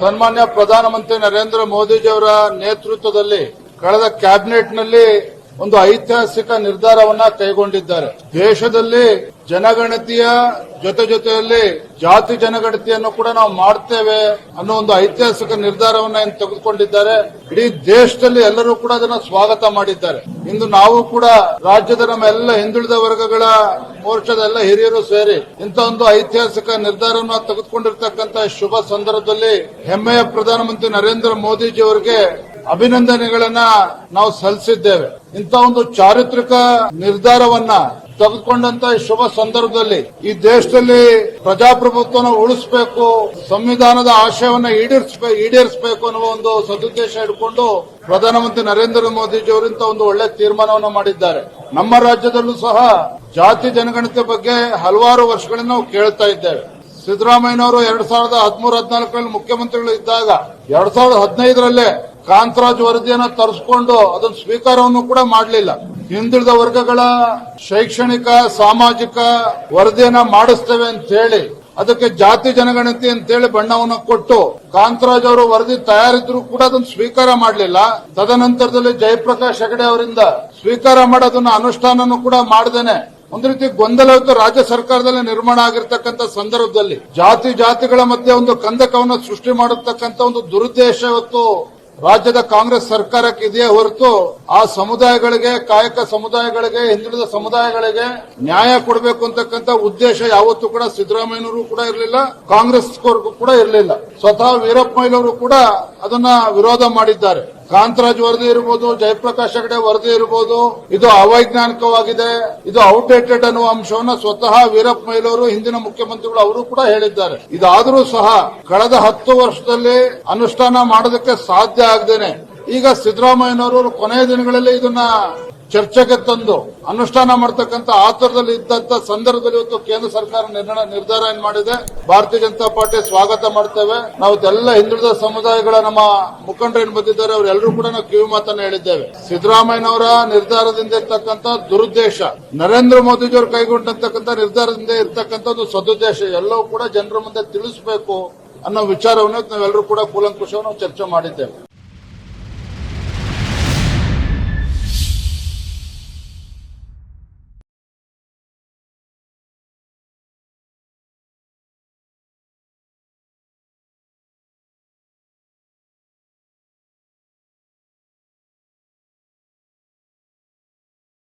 ಸನ್ಮಾನ್ಯ ಪ್ರಧಾನಮಂತ್ರಿ ನರೇಂದ್ರ ಮೋದಿಜಿಯವರ ನೇತೃತ್ವದಲ್ಲಿ ಕಳೆದ ಕ್ಯಾಬಿನೆಟ್ನಲ್ಲಿ ಒಂದು ಐತಿಹಾಸಿಕ ನಿರ್ಧಾರವನ್ನ ಕೈಗೊಂಡಿದ್ದಾರೆ. ದೇಶದಲ್ಲಿ ಜನಗಣತಿಯ ಜೊತೆ ಜೊತೆಯಲ್ಲಿ ಜಾತಿ ಜನಗಣತಿಯನ್ನು ಕೂಡ ನಾವು ಮಾಡ್ತೇವೆ ಅನ್ನೋ ಒಂದು ಐತಿಹಾಸಿಕ ನಿರ್ಧಾರವನ್ನ ತೆಗೆದುಕೊಂಡಿದ್ದಾರೆ. ಇಡೀ ದೇಶದಲ್ಲಿ ಎಲ್ಲರೂ ಕೂಡ ಅದನ್ನ ಸ್ವಾಗತ ಮಾಡಿದ್ದಾರೆ. ಇಂದು ನಾವು ಕೂಡ ರಾಜ್ಯದ ನಮ್ಮ ಎಲ್ಲ ಹಿಂದುಳಿದ ವರ್ಗಗಳ ಮೋರ್ಚಾದ ಎಲ್ಲ ಹಿರಿಯರು ಸೇರಿ ಇಂಥ ಒಂದು ಐತಿಹಾಸಿಕ ನಿರ್ಧಾರವನ್ನು ತೆಗೆದುಕೊಂಡಿರ್ತಕ್ಕಂಥ ಶುಭ ಸಂದರ್ಭದಲ್ಲಿ ಹೆಮ್ಮೆಯ ಪ್ರಧಾನಮಂತ್ರಿ ನರೇಂದ್ರ ಮೋದಿಜಿ ಅವರಿಗೆ ಅಭಿನಂದನೆಗಳನ್ನ ನಾವು ಸಲ್ಲಿಸಿದ್ದೇವೆ. ಇಂಥ ಒಂದು ಚಾರಿತ್ರಿಕ ನಿರ್ಧಾರವನ್ನ ತೆಗೆದುಕೊಂಡಂತ ಶುಭ ಸಂದರ್ಭದಲ್ಲಿ ಈ ದೇಶದಲ್ಲಿ ಪ್ರಜಾಪ್ರಭುತ್ವನ ಉಳಿಸಬೇಕು, ಸಂವಿಧಾನದ ಆಶಯವನ್ನ ಈಡೇರಿಸಬೇಕು ಈಡೇರಿಸಬೇಕು ಅನ್ನುವ ಒಂದು ಸದುದ್ದೇಶ ಇಟ್ಕೊಂಡು ಪ್ರಧಾನಮಂತ್ರಿ ನರೇಂದ್ರ ಮೋದಿಜಿ ಅವರು ಇಂಥ ಒಂದು ಒಳ್ಳೆ ತೀರ್ಮಾನವನ್ನು ಮಾಡಿದ್ದಾರೆ. ನಮ್ಮ ರಾಜ್ಯದಲ್ಲೂ ಸಹ ಜಾತಿ ಜನಗಣತಿ ಬಗ್ಗೆ ಹಲವಾರು ವರ್ಷಗಳಿಂದ ನಾವು ಕೇಳ್ತಾ ಇದ್ದೇವೆ. ಸಿದ್ದರಾಮಯ್ಯನವರು ಎರಡ್ ಸಾವಿರದ ಹದಿಮೂರು ಹದಿನಾಲ್ಕರಲ್ಲಿ ಮುಖ್ಯಮಂತ್ರಿಗಳು ಇದ್ದಾಗ ಎರಡ್ ಸಾವಿರದ ಹದಿನೈದರಲ್ಲೇ ಕಾಂತರಾಜ್ ವರದಿಯನ್ನ ತರಿಸಿಕೊಂಡು ಅದನ್ನ ಸ್ವೀಕಾರವನ್ನು ಕೂಡ ಮಾಡಲಿಲ್ಲ. ಹಿಂದುಳಿದ ವರ್ಗಗಳ ಶೈಕ್ಷಣಿಕ, ಸಾಮಾಜಿಕ ವರದಿಯನ್ನ ಮಾಡಿಸ್ತೇವೆ ಅಂತ ಹೇಳಿ, ಅದಕ್ಕೆ ಜಾತಿ ಜನಗಣತಿ ಅಂತೇಳಿ ಬಣ್ಣವನ್ನು ಕೊಟ್ಟು ಕಾಂತರಾಜ್ ಅವರು ವರದಿ ತಯಾರಿದ್ರು ಕೂಡ ಅದನ್ನು ಸ್ವೀಕಾರ ಮಾಡಲಿಲ್ಲ. ತದನಂತರದಲ್ಲಿ ಜಯಪ್ರಕಾಶ್ ಹೆಗಡೆ ಅವರಿಂದ ಸ್ವೀಕಾರ ಮಾಡೋದನ್ನ ಅನುಷ್ಠಾನ ಕೂಡ ಮಾಡದೇನೆ. ಒಂದು ರೀತಿ ಗೊಂದಲವತ್ತು ರಾಜ್ಯ ಸರ್ಕಾರದಲ್ಲಿ ನಿರ್ಮಾಣ ಆಗಿರ್ತಕ್ಕಂಥ ಸಂದರ್ಭದಲ್ಲಿ. ಜಾತಿ ಜಾತಿಗಳ ಮಧ್ಯೆ ಒಂದು ಕಂದಕವನ್ನು ಸೃಷ್ಟಿ ಮಾಡತಕ್ಕಂಥ ಒಂದು ದುರುದ್ದೇಶ ಇವತ್ತು ರಾಜ್ಯದ ಕಾಂಗ್ರೆಸ್ ಸರ್ಕಾರಕ್ಕೆ ಇದೆಯೇ ಹೊರತು ಆ ಸಮುದಾಯಗಳಿಗೆ, ಕಾಯಕ ಸಮುದಾಯಗಳಿಗೆ, ಹಿಂದುಳಿದ ಸಮುದಾಯಗಳಿಗೆ ನ್ಯಾಯ ಕೊಡಬೇಕು ಅಂತಕ್ಕಂಥ ಉದ್ದೇಶ ಯಾವತ್ತೂ ಕೂಡ ಸಿದ್ದರಾಮಯ್ಯನವರು ಕೂಡ ಇರಲಿಲ್ಲ ಕಾಂಗ್ರೆಸ್ ಕೂಡ ಇರಲಿಲ್ಲ. ಸ್ವತಃ ವೀರಪ್ಪಯ್ಯನವರು ಕೂಡ ಅದನ್ನ ವಿರೋಧ ಮಾಡಿದ್ದಾರೆ. ಕಾಂತರಾಜ್ ವರದಿ ಇರಬಹುದು ಜಯಪ್ರಕಾಶ್ ಹೆಗಡೆ ವರದಿ ಇರಬಹುದು ಇದು ಅವೈಜ್ಞಾನಿಕವಾಗಿದೆ. ಇದು ಔಟ್ಡೇಟೆಡ್ ಅನ್ನುವ ಅಂಶವನ್ನ ಸ್ವತಃ ವೀರಪ್ಪ ಮೈಲೂರು ಹಿಂದಿನ ಮುಖ್ಯಮಂತ್ರಿಗಳು ಅವರು ಕೂಡ ಹೇಳಿದ್ದಾರೆ. ಇದಾದರೂ ಸಹ ಕಳೆದ ಹತ್ತು ವರ್ಷದಲ್ಲಿ ಅನುಷ್ಠಾನ ಮಾಡೋದಕ್ಕೆ ಸಾಧ್ಯ ಆಗದೇನೆ. ಈಗ ಸಿದ್ದರಾಮಯ್ಯನವರು ಕೊನೆಯ ದಿನಗಳಲ್ಲಿ ಇದನ್ನ ಚರ್ಚೆಗೆ ತಂದು ಅನುಷ್ಠಾನ ಮಾಡತಕ್ಕಂತ ಆತರದಲ್ಲಿ ಇದ್ದಂತ ಸಂದರ್ಭದಲ್ಲಿ ಇವತ್ತು ಕೇಂದ್ರ ಸರ್ಕಾರ ನಿರ್ಣಯ ನಿರ್ಧಾರ ಏನ್ ಮಾಡಿದೆ? ಭಾರತೀಯ ಜನತಾ ಪಾರ್ಟಿ ಸ್ವಾಗತ ಮಾಡ್ತೇವೆ. ನಾವು ಎಲ್ಲ ಹಿಂದುಳಿದ ಸಮುದಾಯಗಳ ನಮ್ಮ ಮುಖಂಡರು ಏನ್ ಬಂದಿದ್ದಾರೆ, ಅವರೆಲ್ಲರೂ ಕೂಡ ನಾವು ಕಿವಿ ಮಾತನ್ನ ಹೇಳಿದ್ದೇವೆ. ಸಿದ್ದರಾಮಯ್ಯನವರ ನಿರ್ಧಾರದಿಂದ ಇರ್ತಕ್ಕಂಥ ದುರುದ್ದೇಶ, ನರೇಂದ್ರ ಮೋದಿಜಿಯವರು ಕೈಗೊಂಡಂತಕ್ಕಂಥ ನಿರ್ಧಾರದಿಂದ ಇರ್ತಕ್ಕಂಥ ಒಂದು ಸದುದ್ದೇಶ, ಎಲ್ಲವೂ ಕೂಡ ಜನರ ಮುಂದೆ ತಿಳಿಸಬೇಕು ಅನ್ನೋ ವಿಚಾರವನ್ನು ನಾವೆಲ್ಲರೂ ಕೂಡ ಕೂಲಂಕುಷವನ್ನು ಚರ್ಚೆ ಮಾಡಿದ್ದೇವೆ.